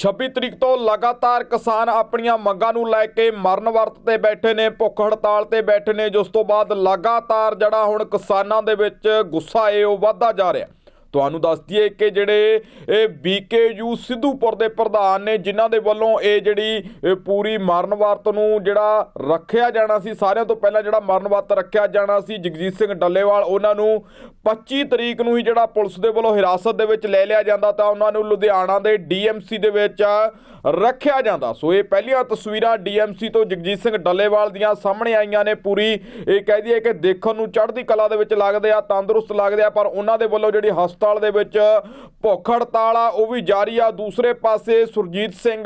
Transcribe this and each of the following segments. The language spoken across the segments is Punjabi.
26 ਤਰੀਕ ਤੋਂ ਲਗਾਤਾਰ ਕਿਸਾਨ ਆਪਣੀਆਂ ਮੰਗਾਂ ਨੂੰ ਲੈ ਕੇ ਮਰਨ ਵਰਤ ਤੇ ਬੈਠੇ ਨੇ, ਭੁੱਖ ਹੜਤਾਲ ਤੇ ਬੈਠੇ ਨੇ, ਜਿਸ ਤੋਂ ਬਾਅਦ ਲਗਾਤਾਰ ਜਿਹੜਾ ਹੁਣ ਕਿਸਾਨਾਂ ਦੇ ਵਿੱਚ ਗੁੱਸਾ ਏ ਉਹ ਵੱਧਦਾ ਜਾ ਰਿਹਾ। ਤੁਹਾਨੂੰ ਦੱਸ ਦਈਏ ਕਿ ਜਿਹੜੇ ਇਹ ਬੀਕੇਯੂ ਸਿੱਧੂਪੁਰ ਦੇ ਪ੍ਰਧਾਨ ਨੇ, ਜਿਨ੍ਹਾਂ ਦੇ ਵੱਲੋਂ ਇਹ ਜਿਹੜੀ ਪੂਰੀ ਮਰਨ ਵਰਤ ਨੂੰ ਜਿਹੜਾ ਰੱਖਿਆ ਜਾਣਾ ਸੀ, ਸਾਰਿਆਂ ਤੋਂ ਪਹਿਲਾਂ ਜਿਹੜਾ ਮਰਨ ਵਰਤ ਰੱਖਿਆ ਜਾਣਾ ਸੀ, ਜਗਜੀਤ ਸਿੰਘ ਡੱਲੇਵਾਲ, ਉਹਨਾਂ ਨੂੰ 25 ਤਰੀਕ ਨੂੰ ਹੀ ਜਿਹੜਾ ਪੁਲਿਸ ਦੇ ਵੱਲੋਂ ਹਿਰਾਸਤ ਦੇ ਵਿੱਚ ਲੈ ਲਿਆ ਜਾਂਦਾ ਤਾਂ ਉਹਨਾਂ ਨੂੰ ਲੁਧਿਆਣਾ ਦੇ ਡੀਐਮਸੀ ਦੇ ਵਿੱਚ ਰੱਖਿਆ ਜਾਂਦਾ। ਸੋ ਇਹ ਪਹਿਲੀਆਂ ਤਸਵੀਰਾਂ ਡੀਐਮਸੀ ਤੋਂ ਜਗਜੀਤ ਸਿੰਘ ਡੱਲੇਵਾਲ ਦੀਆਂ ਸਾਹਮਣੇ ਆਈਆਂ ਨੇ। ਪੂਰੀ ਇਹ ਕਹਿ ਦਈਏ ਕਿ ਦੇਖਣ ਨੂੰ ਚੜ੍ਹਦੀ ਕਲਾ ਦੇ ਵਿੱਚ ਲੱਗਦੇ ਆ, ਤੰਦਰੁਸਤ ਲੱਗਦੇ ਆ, ਪਰ ਉਹਨਾਂ ਦੇ ਵੱਲੋਂ ਜਿਹੜੀ ਹਸਪ ਹਸਪਤਾਲ ਦੇ ਵਿੱਚ ਭੁੱਖ ਹੜਤਾਲ ਆ ਉਹ ਵੀ ਜਾਰੀ ਆ। ਦੂਸਰੇ ਪਾਸੇ ਸੁਰਜੀਤ ਸਿੰਘ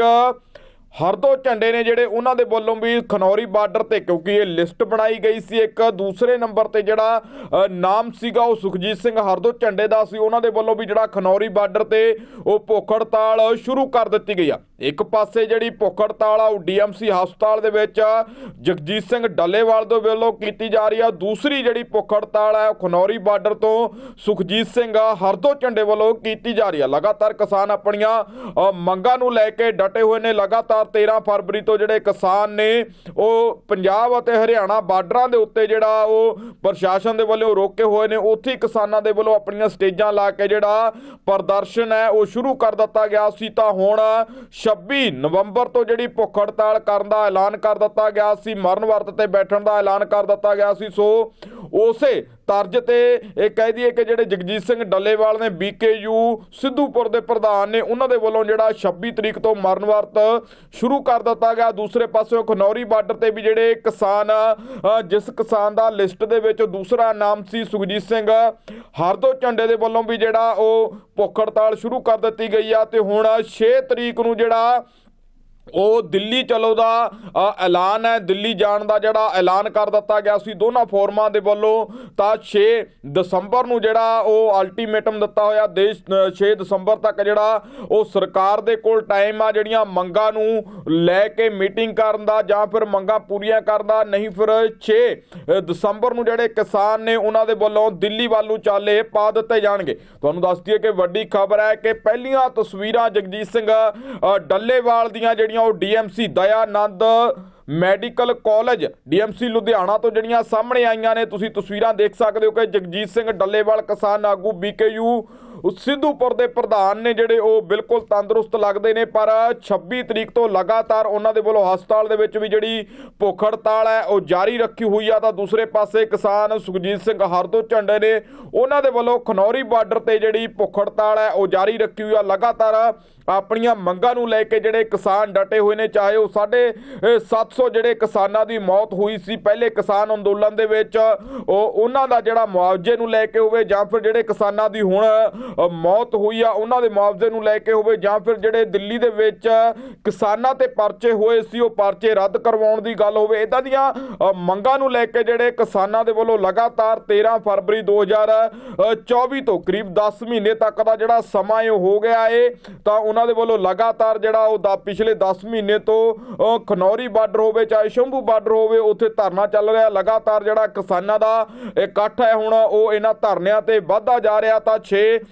ਹਰਦੋ ਝੰਡੇ ਨੇ ਜਿਹੜੇ ਉਹਨਾਂ ਦੇ ਵੱਲੋਂ ਵੀ ਖਨੌਰੀ ਬਾਰਡਰ ਤੇ, ਕਿਉਂਕਿ ਇਹ ਲਿਸਟ ਬਣਾਈ ਗਈ ਸੀ ਇੱਕ ਦੂਸਰੇ ਨੰਬਰ ਤੇ ਜਿਹੜਾ ਨਾਮ ਸੀਗਾ ਉਹ ਸੁਖਜੀਤ ਸਿੰਘ ਹਰਦੋ ਝੰਡੇ ਦਾ ਸੀ। ਉਹਨਾਂ ਦੇ ਵੱਲੋਂ ਵੀ ਜਿਹੜਾ ਖਨੌਰੀ ਬਾਰਡਰ ਤੇ ਉਹ ਭੁੱਖ ਹੜਤਾਲ ਸ਼ੁਰੂ ਕਰ ਦਿੱਤੀ ਗਈ ਆ। ਇੱਕ ਪਾਸੇ ਜਿਹੜੀ ਭੁੱਖ ਹੜਤਾਲ ਆ, ਉਹ ਡੀਐਮਸੀ ਹਸਪਤਾਲ ਦੇ ਵਿੱਚ ਜਗਜੀਤ ਸਿੰਘ ਡੱਲੇਵਾਲ ਦੇ ਵੱਲੋਂ ਕੀਤੀ ਜਾ ਰਹੀ ਆ। ਦੂਸਰੀ ਜਿਹੜੀ ਭੁੱਖ ਹੜਤਾਲ ਹੈ ਉਹ ਖਨੌਰੀ ਬਾਰਡਰ ਤੋਂ ਸੁਖਜੀਤ ਸਿੰਘ ਹਰਦੋ ਝੰਡੇ ਵੱਲੋਂ ਕੀਤੀ ਜਾ ਰਹੀ ਆ। ਲਗਾਤਾਰ ਕਿਸਾਨ ਆਪਣੀਆਂ ਮੰਗਾਂ ਨੂੰ ਲੈ ਕੇ ਡਟੇ ਹੋਏ ਨੇ। ਲਗਾਤਾਰ 13 ਫਰਵਰੀ ਤੋਂ ਜਿਹੜੇ ਕਿਸਾਨ ਨੇ, ਉਹ ਪੰਜਾਬ ਅਤੇ ਹਰਿਆਣਾ ਬਾਰਡਰਾਂ ਦੇ ਉੱਤੇ ਜਿਹੜਾ ਉਹ ਪ੍ਰਸ਼ਾਸਨ ਦੇ ਵੱਲੋਂ ਰੋਕੇ ਹੋਏ ਨੇ, ਉੱਥੇ ਕਿਸਾਨਾਂ ਦੇ ਵੱਲੋਂ ਆਪਣੀਆਂ ਸਟੇਜਾਂ ਲਾ ਕੇ ਜਿਹੜਾ ਪ੍ਰਦਰਸ਼ਨ ਹੈ, ਉਹ ਸ਼ੁਰੂ ਕਰ ਦਿੱਤਾ ਗਿਆ ਸੀ। ਤਾਂ ਹੁਣ 26 ਨਵੰਬਰ ਤੋਂ ਜਿਹੜੀ ਭੁੱਖ ਹੜਤਾਲ ਕਰਨ ਦਾ ਐਲਾਨ ਕਰ ਦਿੱਤਾ ਗਿਆ ਸੀ, ਮਰਨ ਵਰਤ ਤੇ ਬੈਠਣ ਦਾ ਐਲਾਨ ਕਰ ਦਿੱਤਾ ਗਿਆ ਸੀ। ਸੋ ਉਸੇ ਤਰਜ ਤੇ ਇਹ ਕਹਿ ਦਈਏ ਕਿ ਜਿਹੜੇ ਜਗਜੀਤ ਸਿੰਘ ਡੱਲੇਵਾਲ ਨੇ ਬੀਕੇਯੂ ਸਿੱਧੂਪੁਰ ਦੇ ਪ੍ਰਧਾਨ ਨੇ, ਉਹਨਾਂ ਦੇ ਵੱਲੋਂ ਜਿਹੜਾ 26 ਤਰੀਕ ਤੋਂ ਮਰਨ ਵਰਤ ਸ਼ੁਰੂ ਕਰ ਦਿੱਤਾ ਗਿਆ। ਦੂਸਰੇ ਪਾਸੇ ਖਨੌਰੀ ਬਾਰਡਰ ਤੇ ਵੀ ਜਿਹੜੇ ਕਿਸਾਨ ਜਿਸ ਕਿਸਾਨ ਦਾ ਲਿਸਟ ਦੇ ਵਿੱਚ ਦੂਸਰਾ ਨਾਮ ਸੀ ਸੁਖਜੀਤ ਸਿੰਘ, ਹਰਦੋ ਝੰਡੇ ਦੇ ਵੱਲੋਂ ਵੀ ਜਿਹੜਾ ਉਹ ਭੁੱਖ ਹੜਤਾਲ ਸ਼ੁਰੂ ਕਰ ਦਿੱਤੀ ਗਈ ਆ ਤੇ ਹੁਣ 6 ਤਰੀਕ ਨੂੰ ਜਿਹੜਾ ਉਹ ਦਿੱਲੀ ਚਲੋ ਦਾ ਐਲਾਨ ਹੈ ਦਿੱਲੀ ਜਾਣ ਦਾ ਜਿਹੜਾ ਐਲਾਨ ਕਰ ਦਿੱਤਾ ਗਿਆ ਸੀ ਦੋਨਾਂ ਫੋਰਮਾਂ ਦੇ ਵੱਲੋਂ ਤਾਂ 6 ਦਸੰਬਰ ਨੂੰ ਜਿਹੜਾ ਉਹ ਅਲਟੀਮੇਟਮ ਦਿੱਤਾ ਹੋਇਆ ਦੇਸ਼ ਅ, 6 ਦਸੰਬਰ ਤੱਕ ਜਿਹੜਾ ਉਹ ਸਰਕਾਰ ਦੇ ਕੋਲ ਟਾਈਮ ਆ ਜਿਹੜੀਆਂ ਮੰਗਾਂ ਨੂੰ ਲੈ ਕੇ ਮੀਟਿੰਗ ਕਰਨ ਦਾ ਜਾਂ ਫਿਰ ਮੰਗਾਂ ਪੂਰੀਆਂ ਕਰਨ ਦਾ ਨਹੀਂ ਫਿਰ 6 ਦਸੰਬਰ ਨੂੰ ਜਿਹੜੇ ਕਿਸਾਨ ਨੇ ਉਹਨਾਂ ਦੇ ਵੱਲੋਂ ਦਿੱਲੀ ਵੱਲ ਨੂੰ ਚਾਲੇ ਪਾ ਦਿੱਤੇ ਜਾਣਗੇ। ਤੁਹਾਨੂੰ ਦੱਸ ਦਈਏ ਕਿ ਵੱਡੀ ਖਬਰ ਹੈ ਕਿ ਪਹਿਲੀਆਂ ਤਸਵੀਰਾਂ ਜਗਜੀਤ ਸਿੰਘ ਡੱਲੇਵਾਲ ਦੀਆਂ ਜਿਹੜੀਆਂ ਉਹ DMC Dayanand medical college DMC Ludhiana ਤੋਂ ਜਿਹੜੀਆਂ ਸਾਹਮਣੇ ਆਈਆਂ ਨੇ, ਤੁਸੀਂ ਤਸਵੀਰਾਂ ਦੇਖ ਸਕਦੇ ਹੋ ਕਿ ਜਗਜੀਤ ਸਿੰਘ ਡੱਲੇਵਾਲ, ਕਿਸਾਨ ਆਗੂ ਬੀਕੇਯੂ ਸਿੱਧੂਪੁਰ ਦੇ ਪ੍ਰਧਾਨ ਨੇ ਜਿਹੜੇ ਉਹ ਬਿਲਕੁਲ ਤੰਦਰੁਸਤ ਲੱਗਦੇ ਨੇ, ਪਰ 26 ਤਰੀਕ ਤੋਂ ਲਗਾਤਾਰ ਉਹਨਾਂ ਦੇ ਵੱਲੋਂ ਹਸਪਤਾਲ ਦੇ ਵਿੱਚ ਵੀ ਜਿਹੜੀ ਭੁੱਖ ਹੜਤਾਲ ਹੈ, ਉਹ ਜਾਰੀ ਰੱਖੀ ਹੋਈ ਆ। ਤਾਂ ਦੂਸਰੇ ਪਾਸੇ ਕਿਸਾਨ ਸੁਖਜੀਤ ਸਿੰਘ ਹਰਦੋ ਝੰਡੇ ਨੇ, ਉਹਨਾਂ ਦੇ ਵੱਲੋਂ ਖਨੌਰੀ ਬਾਰਡਰ ਤੇ ਜਿਹੜੀ ਭੁੱਖ ਹੜਤਾਲ ਹੈ, ਉਹ ਜਾਰੀ ਰੱਖੀ ਹੋਈ ਆ। ਲਗਾਤਾਰ ਆਪਣੀਆਂ ਮੰਗਾਂ ਨੂੰ ਲੈ ਕੇ ਜਿਹੜੇ ਕਿਸਾਨ ਡਟੇ ਹੋਏ ਨੇ, ਚਾਹੇ ਉਹ ਸਾਡੇ 700 ਜਿਹੜੇ ਕਿਸਾਨਾਂ ਦੀ ਮੌਤ ਹੋਈ ਸੀ, ਪਹਿਲੇ ਕਿਸਾਨ ਅੰਦੋਲਨ ਦੇ ਵਿੱਚ, ਉਹ ਉਹਨਾਂ ਦਾ ਜਿਹੜਾ ਮੁਆਵਜ਼ੇ ਨੂੰ ਲੈ ਕੇ ਹੋਵੇ, ਜਾਂ ਫਿਰ ਜਿਹੜੇ ਕਿਸਾਨਾਂ ਦੀ ਹੁਣ ਮੌਤ ਹੋਈ ਆ, ਉਹਨਾਂ ਦੇ ਮੁਆਵਜ਼ੇ ਨੂੰ ਲੈ ਕੇ ਹੋਵੇ ਜਾਂ ਫਿਰ ਜਿਹੜੇ ਦਿੱਲੀ ਦੇ ਵਿੱਚ ਕਿਸਾਨਾਂ ਤੇ ਪਰਚੇ ਹੋਏ ਸੀ, ਉਹ ਪਰਚੇ ਰੱਦ ਕਰਵਾਉਣ ਦੀ ਗੱਲ ਹੋਵੇ। ਇਦਾਂ ਦੀਆਂ ਮੰਗਾਂ ਨੂੰ ਲੈ ਕੇ ਜਿਹੜੇ ਕਿਸਾਨਾਂ ਦੇ ਵੱਲੋਂ ਲਗਾਤਾਰ 13 ਫਰਵਰੀ 2024 ਤੋਂ ਕਰੀਬ 10 ਮਹੀਨੇ ਤੱਕ ਦਾ ਜਿਹੜਾ ਸਮਾਂ ਇਹ ਹੋ ਗਿਆ ਏ, ਤਾਂ ਉਹਨਾਂ ਦੇ ਵੱਲੋਂ ਲਗਾਤਾਰ ਜਿਹੜਾ ਉਹ ਦਾ ਪਿਛਲੇ 10 ਮਹੀਨੇ ਤੋਂ ਖਨੌਰੀ ਬਾਰਡਰ ਹੋਵੇ ਚਾਹੇ ਸ਼ੰਭੂ ਬਾਰਡਰ ਹੋਵੇ, ਉੱਥੇ ਧਰਨਾ ਚੱਲ ਰਿਹਾ। ਲਗਾਤਾਰ ਜਿਹੜਾ ਕਿਸਾਨਾਂ ਦਾ ਇਕੱਠ ਹੈ, ਹੁਣ ਉਹ ਇਹਨਾਂ ਧਰਨਿਆਂ ਤੇ ਵੱਧਦਾ ਜਾ ਰਿਹਾ, ਤਾਂ 6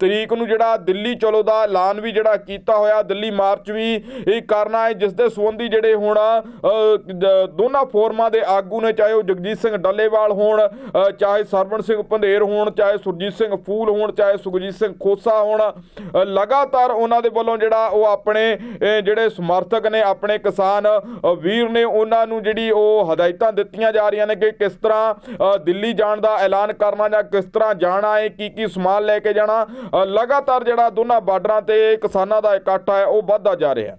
ਤਰੀਕ ਨੂੰ ਜਿਹੜਾ ਦਿੱਲੀ ਚਲੋ ਦਾ ਐਲਾਨ ਵੀ ਜਿਹੜਾ ਕੀਤਾ ਹੋਇਆ, ਦਿੱਲੀ ਮਾਰਚ ਵੀ ਇਹ ਕਰਨਾ ਹੈ ਜਿਸ ਦੇ ਸੰਬੰਧੀ ਜਿਹੜੇ ਹੁਣ ਦੋਨਾਂ ਫੋਰਮਾਂ ਦੇ ਆਗੂ ਨੇ, ਚਾਹੇ ਉਹ ਜਗਜੀਤ ਸਿੰਘ ਡੱਲੇਵਾਲ ਹੋਣ ਚਾਹੇ ਸਰਵਣ ਸਿੰਘ ਪੰਧੇਰ ਹੋਣ, ਚਾਹੇ ਸੁਰਜੀਤ ਸਿੰਘ ਫੂਲ ਹੋਣ, ਚਾਹੇ ਸੁਖਜੀਤ ਸਿੰਘ ਖੋਸਾ ਹੋਣ ਲਗਾਤਾਰ ਉਹਨਾਂ ਦੇ ਵੱਲੋਂ ਜਿਹੜਾ ਉਹ ਆਪਣੇ ਜਿਹੜੇ ਸਮਰਥਕ ਨੇ, ਆਪਣੇ ਕਿਸਾਨ ਵੀਰ ਨੇ ਉਹਨਾਂ ਨੂੰ ਜਿਹੜੀ ਉਹ ਹਦਾਇਤਾਂ ਦਿੱਤੀਆਂ ਜਾ ਰਹੀਆਂ ਨੇ ਕਿ ਕਿਸ ਤਰ੍ਹਾਂ ਦਿੱਲੀ ਜਾਣ ਦਾ ਐਲਾਨ ਕਰਨਾ ਜਾਂ ਕਿਸ ਤਰ੍ਹਾਂ ਜਾਣਾ ਹੈ ਕੀ ਕੀ ਸਮਾਨ ਲੈ ਕੇ ਜਾਣਾ ਲਗਾਤਾਰ ਜਿਹੜਾ ਦੋਨਾਂ ਬਾਰਡਰਾਂ ਤੇ ਕਿਸਾਨਾਂ ਦਾ ਇਕੱਠ ਹੈ ਉਹ ਵੱਧਦਾ ਜਾ ਰਿਹਾ